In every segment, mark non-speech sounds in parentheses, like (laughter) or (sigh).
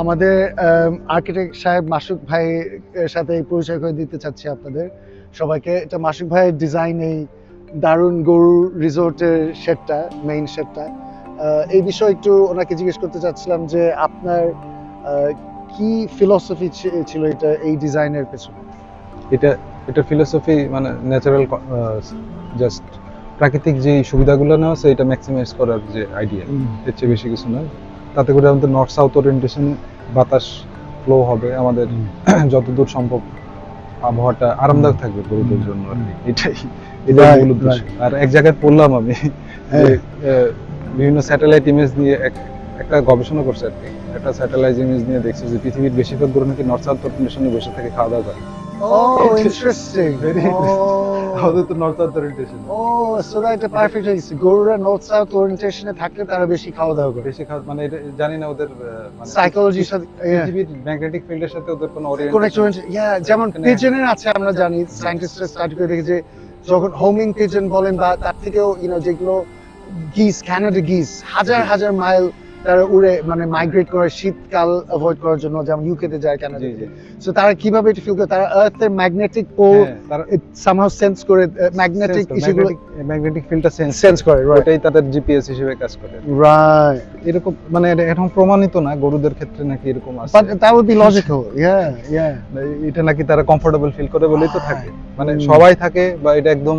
আমাদের আর্কিটেক্ট সাহেব মাসুক ভাই এর সাথে পরিচয় করে দিতে চাচ্ছি আপনাদের। সবাইকে এটা মাসুক ভাইয়ের ডিজাইন এই দারুণ গরু রিসোর্টের শেডটা মেইন শেডটা এই বিষয়ে একটু ওনাকে জিজ্ঞেস করতে চাচ্ছিলাম যে আপনার কি ফিলসফি ছিল এটা এই ডিজাইনের পেছনে? এটা এটা ফিলোসফি মানে ন্যাচারাল জাস্ট প্রাকৃতিক যে সুবিধাগুলো নেওয়া আছে এটা ম্যাক্সিমাইজ করার যে আইডিয়া এর চেয়ে বেশি কিছু নয়। তাতে করে আমাদের নর্থ সাউথ ওরিয়েন্টেশন বাতাস ফ্লো হবে আমাদের (clears throat) যতদূর সম্ভব আবহাওয়াটা আরামদায়ক থাকবে গরুদের জন্য আর কি। এটাই মূল উদ্দেশ্য। আর এক জায়গায় পড়লাম আমি হ্যাঁ। বিভিন্ন স্যাটেলাইট ইমেজ নিয়ে এক- একটা গবেষণা করছে আর কি। একটা স্যাটেলাইট ইমেজ নিয়ে দেখছে যে পৃথিবীর বেশিরভাগ গরু নাকি নর্থ সাউথ ওরিয়েন্টেশনে বসে থেকে খাওয়া দাওয়া করে। ও ইন্টারেস্টিং Very আমাদের তো নর্থ সাউথ ওরিয়েন্টেশন ও সো দ্যাট এটা পারফেক্ট হয়েছে গরুরা নর্থ সাউথ ওরিয়েন্টেশনে থাকলে তারা বেশি খাওয়া দাওয়া করে। বেশি খাওয়া মানে এটা জানি না ওদের মানে সাইকোলজির সাথে পৃথিবীর ম্যাগনেটিক ফিল্ডের সাথে ওদের কোনো কোন ওরিয়েন্টেশন ইয়া যেমন পিজনের আছে আমরা জানি সায়েন্টিস্টরা স্টাডি করে দেখেছে যখন হোমিং পিজন বলেন বা তার থেকেও ইউনো যেগুলো গিস ক্যানাডা গিস হাজার হাজার মাইল তারা উড়ে মানে মাইগ্রেট করে শীতকাল অ্যাভয়েড করার জন্য যেমন ইউকেতে যায় কানাডা জি সো তারা কীভাবে এটা ফিল করে? তারা আর্থের ম্যাগনেটিক পোল হ্যাঁ, সামহাউ সেন্স করে ম্যাগনেটিক ইস্যুগুলো ম্যাগনেটিক ফিল্ডটা সেন্স সেন্স করে। রাইট ওটাই তাদের জিপিএস হিসেবে কাজ করে। রাইট এরকম মানে এখন প্রমাণিত না গরুদের ক্ষেত্রে নাকি এরকম আছে। But that would be logical yeah yeah এটা নাকি তারা কমফোর্টেবল ফিল করে বলেই তো থাকে। মানে সবাই থাকে বা এটা একদম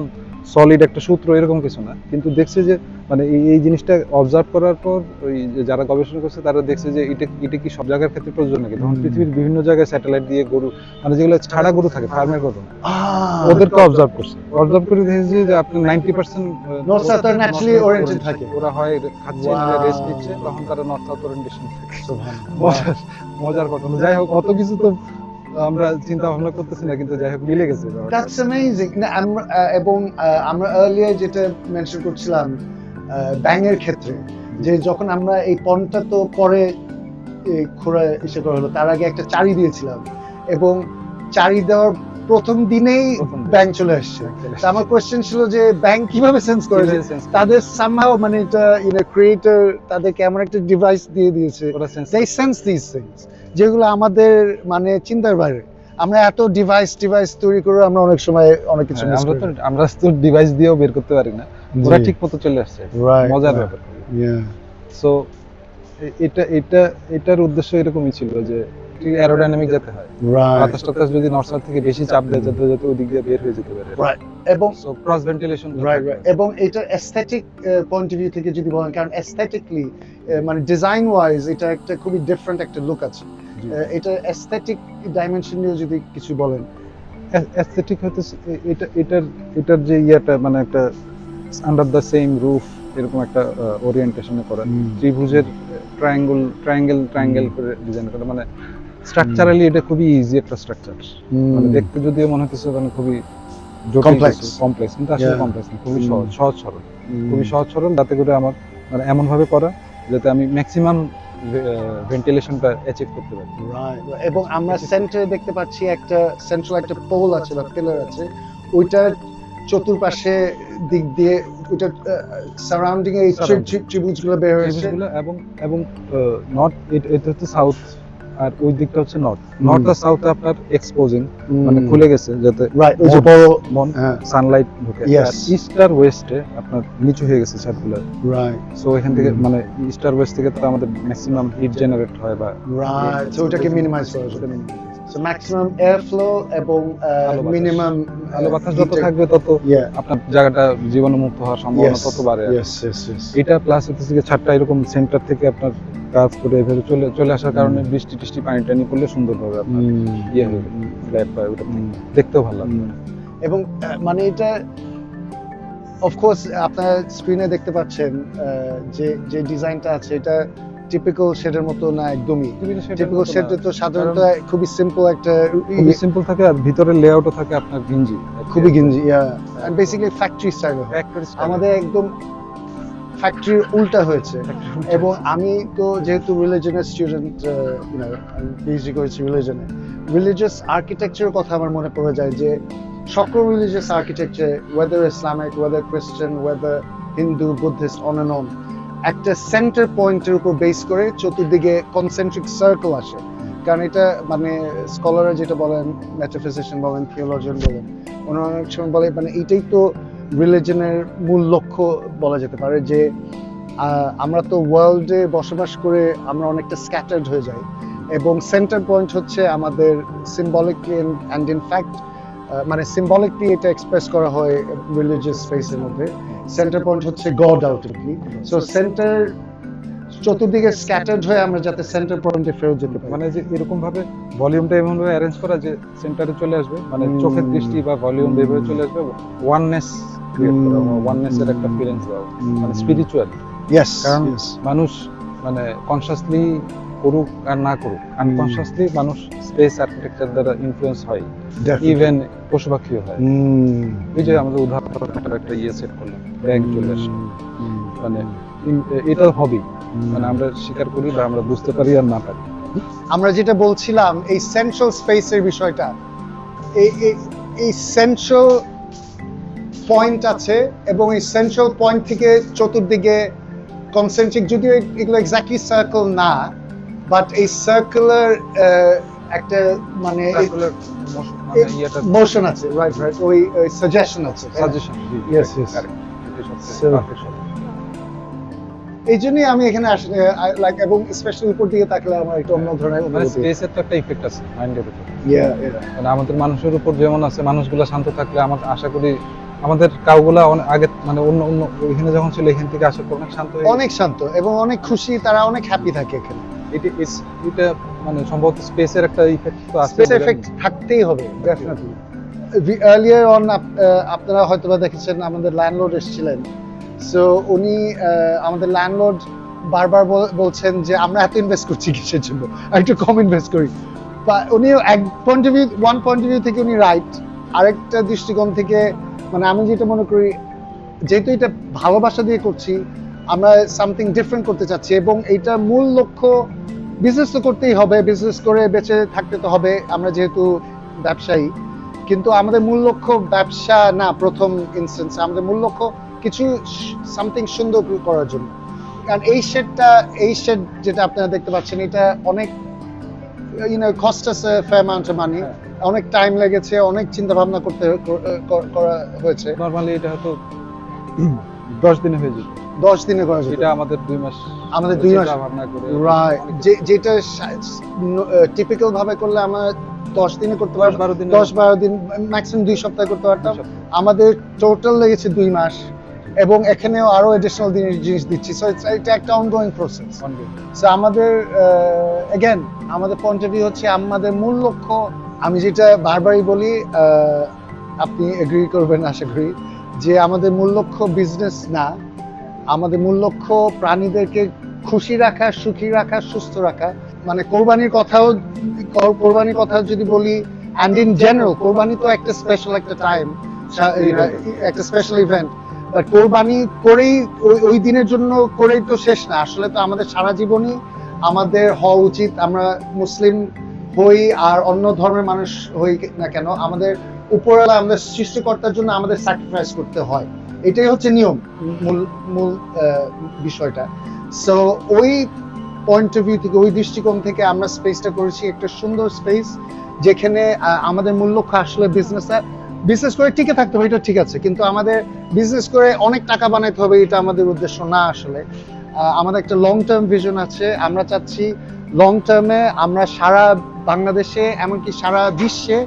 সলিড একটা সূত্র এরকম কিছু না। কিন্তু দেখছে যে মানে এই জিনিসটা অবজার্ভ করার পর ওই যে যারা গবেষণা করছে তারা দেখছে যে এটা এটা কি সব জায়গার ক্ষেত্রে প্রযোজ্য নাকি? তখন পৃথিবীর বিভিন্ন জায়গায় স্যাটেলাইট দিয়ে গরু মানে যেগুলো ছাড়া গরু থাকে ফার্মের গরু না ওদেরকে অবজার্ভ করছে। অবজার্ভ করে দেখেছি যে আপনি নাইনটি পার্সেন্ট are naturally থাকে। ওরা হয় খাচ্ছে Wow. রেস্ট নিচ্ছে তখন তারা নর্থ সাউথ ওরিয়েন্টেশন থাকে মজার মজার ঘটনা যাই হোক অত কিছু তো আমরা চিন্তা ভাবনা করতেছি না কিন্তু যাই হোক মিলে গেছে। That's amazing. না, এবং আমরা আর্লিয়ার যেটা মেনশন করছিলাম ব্যাঙের ক্ষেত্রে যে যখন আমরা এই পনটা তো পরে খোঁড়া ইসে করা হলো তার আগে একটা চারি দিয়েছিলাম এবং চারি দেওয়ার প্রথম দিনেই ব্যাংক চলে আসছে। তা আমার কোয়েশ্চেন ছিল যে ব্যাংক কীভাবে সেন্স করে যে কীভাবে sense করে? তাদের সামহাও মানে এটা ইন ক্রিয়েটর তাদেরকে এমন একটা ডিভাইস দিয়ে দিয়েছে। they sense these things যেগুলো আমাদের মানে চিন্তার বাইরে। আমরা এত ডিভাইস ডিভাইস তৈরি করে আমরা অনেক সময় অনেক কিছু হ্যাঁ, আমরা। তো আমরা তো ডিভাইস দিয়েও বের করতে পারি না। ওরা ঠিক মতো চলে আসছে। মজার ব্যাপার. সো এটা এটা এটার উদ্দেশ্য এরকমই ছিল যে অ্যারোডাইনামিক যাতে হয়. বাতাস টাতাস যদি নর্থ সাউথ থেকে বেশি চাপ দেয় যাতে যাতে ওই দিক দিয়ে বের হয়ে যেতে পারে. এবং ক্রস ভেন্টিলেশন রাইট রাইট এবং এটা অ্যাস্থেটিক পয়েন্ট অফ ভিউ থেকে যদি বলেন কারণ অ্যাস্থেটিকলি মানে ডিজাইন ওয়াইজ এটা একটা খুবই ডিফারেন্ট একটা লুক আছে। এটা অ্যাস্থেটিক ডাইমেনশন নিয়ে যদি কিছু বলেন। অ্যাস্থেটিক হয়তো এটা এটার এটার যে ইয়াটা মানে একটা আন্ডার দ্য সেম রুফ এরকম একটা ওরিয়েন্টেশনে করা। ত্রিভুজের ট্রায়াঙ্গেল ট্রায়াঙ্গেল ট্রায়াঙ্গেল করে ডিজাইন করা। মানে স্ট্রাকচারালি এটা খুবই ইজি একটা স্ট্রাকচার মানে দেখতে যদিও মনে হচ্ছে মানে খুবই Complex. কমপ্লেক্স কিন্তু আসলে কমপ্লেক্স না খুবই সহজ সহজ সরল। খুবই সহজ সরল যাতে করে আমার মানে এমন ভাবে করা যাতে আমি ম্যাক্সিমাম ভেন্টিলেশনটা অ্যাচিভ করতে পারি. এবং আমরা সেন্টারে দেখতে পাচ্ছি একটা সেন্ট্রাল একটা পোল আছে বা পিলার আছে। ওইটার চতুর্পাশে দিক দিয়ে ওইটা সারাউন্ডিং এই ত্রিভুজগুলো বের হয়েছে। এবং এবং নর্থ এটা হচ্ছে সাউথ আর ওই দিকটা হচ্ছে নর্থ নর্থ আর সাউথে আপনার এক্সপোজিং মানে খুলে গেছে যাতে রাইট ওই যে বড় মন হ্যাঁ। সানলাইট ঢুকে. আর ইস্ট আর ওয়েস্টে আপনার নিচু হয়ে গেছে ছাদগুলো রাইট সো এখান থেকে মানে ইস্ট আর ওয়েস্ট থেকে তো আমাদের ম্যাক্সিমাম হিট জেনারেট হয় বা রাইট সো ওটাকে মিনিমাইজ করা ম্যাক্সিমাম এয়ার ফ্লো এবং মিনিমাম আলো বাতাস যত থাকবে তত আপনার জায়গাটা জীবাণুমুক্ত হওয়ার সম্ভাবনা তত বাড়ে। এটা প্লাস হচ্ছে ছাদটা এরকম সেন্টার থেকে আপনার কাজ করে এভাবে চলে চলে আসার কারণে বৃষ্টি টিষ্টি পানি টানি পড়লে সুন্দরভাবে আপনার। ইয়ে হয়ে ফ্ল্যাট বা ওটা। দেখতেও ভালো লাগবে। এবং মানে এটা অফকোর্স আপনার স্ক্রিনে দেখতে পাচ্ছেন যে যে ডিজাইনটা আছে এটা টিপিক্যাল শেডের মতো না একদমই। টিপিক্যাল শেডে তো সাধারণত খুবই সিম্পল একটা খুবই সিম্পল থাকে আর ভিতরের লেআউটও থাকে আপনার গিঞ্জি। খুবই গিঞ্জি yeah and basically factory style আমাদের একদম ফ্যাক্টরির উল্টা হয়েছে। এবং আমি তো যেহেতু রিলিজনের স্টুডেন্ট পিএইচডি করেছি রিলিজনে রিলিজিয়াস আর্কিটেকচারের কথা আমার মনে পড়ে যায় যে সকল religious architecture whether Islamic whether খ্রিস্টান whether Hindu Buddhist on and on একটা সেন্টার পয়েন্টের উপর বেস করে চতুর্দিকে কনসেন্ট্রিক সার্কেল আসে। কারণ এটা মানে স্কলাররা যেটা বলেন মেটাফিজিশিয়ান বলেন থিওলজিয়ান বলেন, ওনারা অনেক সময় বলে মানে এইটাই তো রিলিজনের মূল লক্ষ্য বলা যেতে পারে যে আমরা তো ওয়ার্ল্ডে বসবাস করে আমরা অনেকটা স্ক্যাটার্ড হয়ে যাই। এবং সেন্টার পয়েন্ট হচ্ছে আমাদের সিম্বলিক অ্যান্ড ইন ফ্যাক্ট মানে সিম্বলিকলি এটা এক্সপ্রেস করা হয় রিলিজিয়াস ফেসের মধ্যে। সেন্টার পয়েন্ট হচ্ছে গড আউটলি সো সেন্টার চতুর্দিকে স্ক্যাটার্ড হয়ে আমরা যাতে সেন্টার পয়েন্টে ফেরত যেতে পারি। মানে যে এরকম ভাবে ভলিউমটা এমন ভাবে অ্যারেঞ্জ করা যে সেন্টারে চলে আসবে মানে চোখের দৃষ্টি বা ভলিউম এভাবে চলে আসবে ওয়াননেস ক্রিয়েট করা। ওয়াননেস এর একটা ফিলিংস দেওয়া মানে স্পিরিচুয়াল ইয়েস কারণ মানুষ মানে কনসিয়াসলি করুক আর না করুক আনকনসিয়াসলি মানুষ স্পেস আর্কিটেকচার দ্বারা ইনফ্লুয়েন্স হয় ইভেন পশু পাখিও হয়। এই যে আমাদের উদাহরণ একটা ইয়ে সেট করলাম ব্যাংক চলে আসে। মানে এটা হবি মানে আমরা স্বীকার করি বা আমরা বুঝতে পারি আর না পারি। আমরা যেটা বলছিলাম এই সেন্ট্রাল স্পেসের বিষয়টা এই এই- এই সেন্ট্রাল পয়েন্ট আছে এবং এই সেন্ট্রাল পয়েন্ট থেকে চতুর্দিকে কনসেন্ট্রিক যদিও এগুলো এক্স্যাক্টলি সার্কেল না বাট এই সার্কুলার একটা মানে motion মানে মোশন আছে রাইট রাইট ওই সাজেশন আছে সাজেশন yes. So- এই জন্যই আমি এখানে আসলে লাইক এবং স্পেশালি উপর দিকে তাকলে আমার একটা অন্য ধরনের মানে অনুভূতি স্পেসের তো একটা ইফেক্ট আছে মাইন্ডের উপর yeah. মানে আমাদের মানুষের উপর যেমন আছে মানুষগুলো শান্ত থাকলে আমাদের আশা করি আমাদের কাউগুলা অনেক আগে মানে অন্য অন্য এখানে যখন ছিল এখান থেকে আসার পর অনেক শান্ত অনেক শান্ত এবং অনেক খুশি তারা অনেক হ্যাপি থাকে এখানে। এটা এটা মানে সম্ভবত স্পেসের একটা ইফেক্ট তো আছে। স্পেস এফেক্ট থাকতেই হবে ডেফিনেটলি আর্লিয়ার অন আপনারা হয়তো বা দেখেছেন আমাদের ল্যান্ডলর্ড এসেছিলেন। সো উনি আমাদের ল্যান্ডলর্ড বারবার বলছেন যে আমরা এত ইনভেস্ট করছি কিসের জন্য? আর একটু কম ইনভেস্ট করি। বা উনি এক point of view one point of view থেকে উনি রাইট আরেকটা দৃষ্টিকোণ থেকে মানে আমি যেটা মনে করি, যেহেতু এটা ভালোবাসা দিয়ে করছি, আমরা সামথিং ডিফারেন্ট করতে চাচ্ছি এবং এইটার মূল লক্ষ্য বিজনেস তো করতেই হবে বিজনেস করে বেঁচে থাকতে তো হবে, আমরা যেহেতু ব্যবসায়ী। কিন্তু আমাদের মূল লক্ষ্য ব্যবসা না, প্রথম ইনস্টেন্স আমাদের মূল লক্ষ্য কিছু সামথিং সুন্দর করার জন্য। কারণ এই শেডটা এই শেড যেটা আপনারা দেখতে পাচ্ছেন, এটা অনেক ইউনো কস্ট আছে ফে অ্যামাউন্ট মানি। অনেক টাইম লেগেছে অনেক চিন্তা ভাবনা করতে করা হয়েছে। নরমালি এটা হয়তো (clears throat) দশ দিনে হয়ে যেত। দশ দিনে করা যেত। এটা আমাদের দুই মাস আমাদের দুই মাস। ভাবনা করে রাইট যেটা টিপিক্যাল ভাবে করলে আমরা দশ দিনে করতে পারব বারো দিনে। দশ বারো দিন ম্যাক্সিমাম দুই সপ্তাহে করতে পারতাম। আমাদের টোটাল লেগেছে দুই মাস। এবং এখানেও আরও এডিশনাল জিনিস জিনিস দিচ্ছি। সো এটা একটা অনগোয়িং প্রসেস সো আমাদের এগেন আমাদের পয়েন্ট অফ ভিউ হচ্ছে আমাদের মূল লক্ষ্য আমি যেটা বারবারই বলি আপনি এগ্রি করবেন আশা করি যে আমাদের মূল লক্ষ্য বিজনেস না। আমাদের মূল লক্ষ্য প্রাণীদেরকে খুশি রাখা সুখী রাখা সুস্থ রাখা। মানে কোরবানির কথাও কোরবানির কথা যদি বলি অ্যান্ড ইন জেনারেল কোরবানি তো একটা স্পেশাল একটা টাইম একটা স্পেশাল ইভেন্ট বাট কোরবানি করেই ওই- ওই দিনের জন্য করেই তো শেষ না। আসলে তো আমাদের সারা জীবনই আমাদের হওয়া উচিত। আমরা মুসলিম হই আর অন্য ধর্মের মানুষ হই না কেন, আমাদের উপরওয়ালা আমাদের সৃষ্টিকর্তার জন্য আমাদের স্যাক্রিফাইস করতে হয়। এটাই হচ্ছে নিয়ম, মূল মূল বিষয়টা। সো ওই পয়েন্ট অফ ভিউ থেকে, ওই দৃষ্টিকোণ থেকে আমরা স্পেসটা করেছি একটা সুন্দর স্পেস যেখানে আমাদের মূল লক্ষ্য আসলে বিজনেস বিজনেস করে টিকে থাকতে হবে, এটা ঠিক আছে, কিন্তু আমাদের বিজনেস করে অনেক টাকা বানাইতে হবে, এটা আমাদের উদ্দেশ্য না আসলে। আমাদের একটা লং টার্ম ভিশন আছে, আমরা চাচ্ছি লং টার্মে আমরা সারা বাংলাদেশে, এমনকি সারা বিশ্বে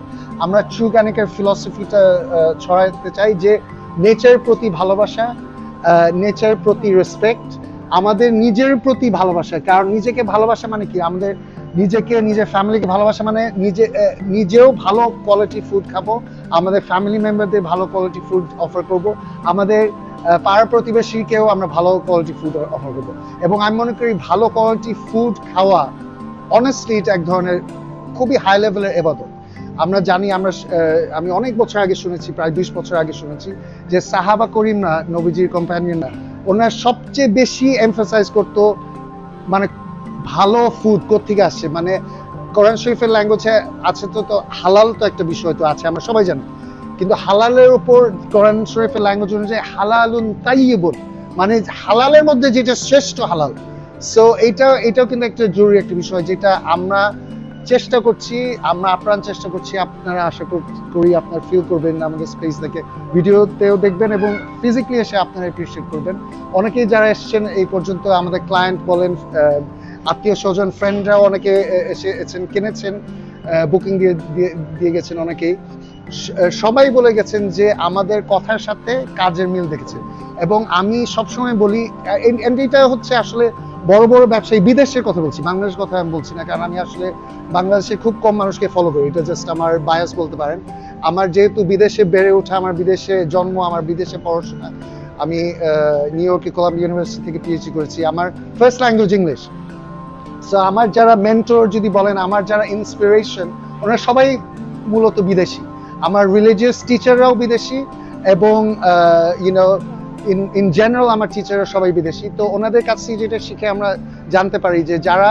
আমরা ট্রুগানিকের ফিলসফিটা ছড়াতে চাই যে নেচারের প্রতি ভালোবাসা নেচার প্রতি রেসপেক্ট আমাদের নিজের প্রতি ভালোবাসা। কারণ নিজেকে ভালোবাসা মানে কি? আমাদের নিজেকে, নিজের ফ্যামিলিকে ভালোবাসা মানে নিজে নিজেও ভালো কোয়ালিটি ফুড খাব, আমাদের ফ্যামিলি মেম্বারদের ভালো কোয়ালিটি ফুড অফার করব, আমাদের পাড়া প্রতিবেশীকেও আমরা ভালো কোয়ালিটি ফুড অফার করব। এবং আমি মনে করি ভালো কোয়ালিটি ফুড খাওয়া অনেস্টলি এটা এক ধরনের খুবই হাই লেভেলের এবাদত। আমরা জানি, আমরা আমি অনেক বছর আগে শুনেছি, প্রায় বিশ বছর আগে শুনেছি যে সাহাবা করিমরা, নবীজির কম্প্যানিয়নরা ওনার সবচেয়ে বেশি এমফাসাইজ করতো মানে ভালো ফুড কোথেকে আসছে। মানে কোরআন শরীফের ল্যাঙ্গুয়েজে আছে তো তো হালাল তো একটা বিষয় তো আছে, আমরা সবাই জানি। কিন্তু হালালের উপর কোরআন শরীফের ল্যাঙ্গুয়েজ অনুযায়ী হালালুন তাইয়িবুন মানে হালালের মধ্যে যেটা শ্রেষ্ঠ হালাল। সো এটা এটাও কিন্তু একটা জরুরি একটা বিষয় যেটা আমরা চেষ্টা করছি, আমরা আপ্রাণ চেষ্টা করছি, আপনারা আশা করি আপনার ফিল করবেন, আমাদের স্পেস দেখে ভিডিওতেও দেখবেন এবং ফিজিক্যালি এসে আপনারা অ্যাপ্রিসিয়েট করবেন। অনেকেই যারা এসেছেন, এই পর্যন্ত আমাদের ক্লায়েন্ট বলেন আত্মীয় স্বজন ফ্রেন্ডরা অনেকে এসে, এসেছেন, কিনেছেন বুকিং দিয়ে, দিয়ে- গেছেন অনেকেই। সবাই বলে গেছেন যে আমাদের কথার সাথে কাজের মিল দেখেছে। এবং আমি সবসময় বলি এটা হচ্ছে আসলে বড় বড় ব্যবসায়ী, বিদেশের কথা বলছি, বাংলাদেশের কথা আমি বলছি না, কারণ আমি আসলে বাংলাদেশে খুব কম মানুষকে ফলো করি। এটা জাস্ট আমার বায়াস বলতে পারেন। আমার যেহেতু বিদেশে বেড়ে ওঠা, আমার বিদেশে জন্ম, আমার বিদেশে পড়াশোনা, আমি নিউ ইয়র্কে কলাম্বিয়া ইউনিভার্সিটি থেকে পিএইচডি করেছি, আমার ফার্স্ট ল্যাঙ্গুয়েজ ইংলিশ সো আমার যারা মেন্টর যদি বলেন, আমার যারা ইন্সপিরেশন ওনারা সবাই মূলত বিদেশি। আমার রিলিজিয়াস টিচাররাও বিদেশি এবং ইউনো ইন ইন জেনারেল আমার টিচাররা সবাই বিদেশি। তো ওনাদের কাছ থেকে যেটা শিখে আমরা জানতে পারি যে যারা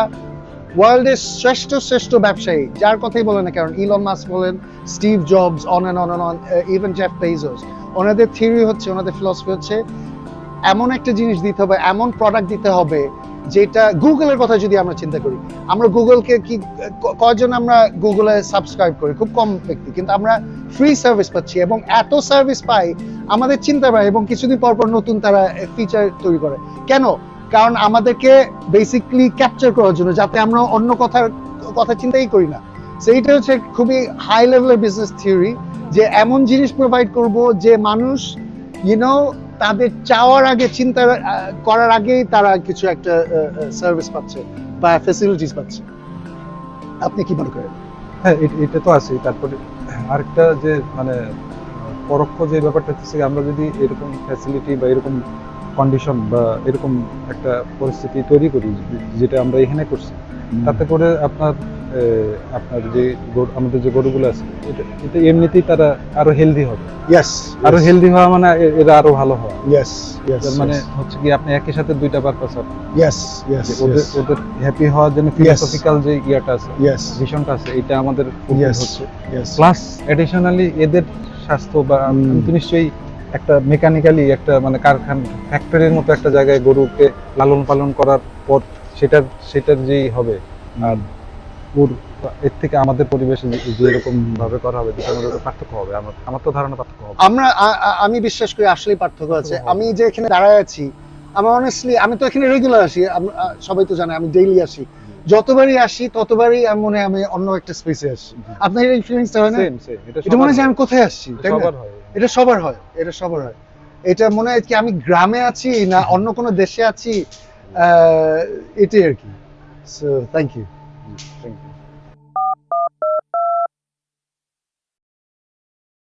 ওয়ার্ল্ডের শ্রেষ্ঠ শ্রেষ্ঠ ব্যবসায়ী, যার কথাই বলেন না কারণ ইলন মাস বলেন Steve Jobs on and on on even Jeff Bezos ওনাদের থিওরি হচ্ছে, ওনাদের ফিলসফি হচ্ছে, এমন একটা জিনিস দিতে হবে, এমন প্রোডাক্ট দিতে হবে যেটা গুগলের কথা যদি আমরা চিন্তা করি, আমরা গুগলকে কি, ক- কয়জন আমরা গুগলে সাবস্ক্রাইব করি? খুব কম ব্যক্তি, কিন্তু আমরা ফ্রি সার্ভিস পাচ্ছি এবং এত সার্ভিস পাই, আমাদের চিন্তা পায় এবং কিছুদিন পর পর নতুন তারা ফিচার তৈরি করে। কেন? কারণ আমাদেরকে বেসিকলি ক্যাপচার করার জন্য, যাতে আমরা অন্য কথার, কথা চিন্তাই করি না। সেইটা হচ্ছে খুবই হাই লেভেলের বিজনেস থিওরি যে এমন জিনিস প্রোভাইড করব যে মানুষ ইউনো তাদের চাওয়ার আগে চিন্তা করার আগেই তারা কিছু একটা সার্ভিস পাচ্ছে বা ফেসিলিটিস পাচ্ছে। আপনি কি মনে করেন? হ্যাঁ এটা তো আছে তারপরে আরেকটা যে মানে পরোক্ষ যে ব্যাপারটা হচ্ছে আমরা যদি এরকম ফ্যাসিলিটি বা এরকম কন্ডিশন বা এরকম একটা পরিস্থিতি তৈরি করি যেটা আমরা এখানে করছি তাতে করে আপনার আপনার যে আমাদের যে গরুগুলো আছে এটা এমনিতেই তারা আরও হেলদি হবে। ইয়েস আরও হেলদি হওয়া মানে এরা আরও ভালো হওয়া। ইয়েস ইয়েস মানে হচ্ছে কি আপনি একই সাথে দুইটা পারপাস হবে ইয়েস ইয়েস ওদের ওদের হ্যাপি হওয়ার জন্য ফিলোসফিক্যাল যে ইয়াটা আছে ইয়েস ভিশনটা আছে এটা আমাদের Yes. হচ্ছে। ইয়েস প্লাস এডিশনালি এদের স্বাস্থ্য বা। আমি নিশ্চয়ই একটা মেকানিক্যালি একটা মানে কারখানা ফ্যাক্টরির মতো একটা জায়গায় গরুকে লালন পালন করার পর সেটার সেটার যেই হবে আর এর থেকে আমাদের পরিবেশে যে- যেরকম ভাবে করা হবে দুটার মধ্যে পার্থক্য হবে আমার আমার তো ধারণা পার্থক্য হবে। আমরা আমি বিশ্বাস করি আসলেই পার্থক্য আছে। আমি যে এখানে দাঁড়ায় আছি আমার অনেস্টলি আমি তো এখানে রেগুলার আসি সবাই তো জানে আমি ডেইলি আসি। যতবারই আসি ততবারই আমি মনে আমি অন্য একটা স্পেসে আসি। আপনার এই ফিলিংসটা হয় না. এটা মনে হয় আমি কোথায় আসছি। তাই না? সবার এটা সবার হয় এটা সবার হয়। এটা মনে হয় কি আমি গ্রামে আছি না অন্য কোনো দেশে আছি? আহ, এটাই আর কি। So thank you thank you.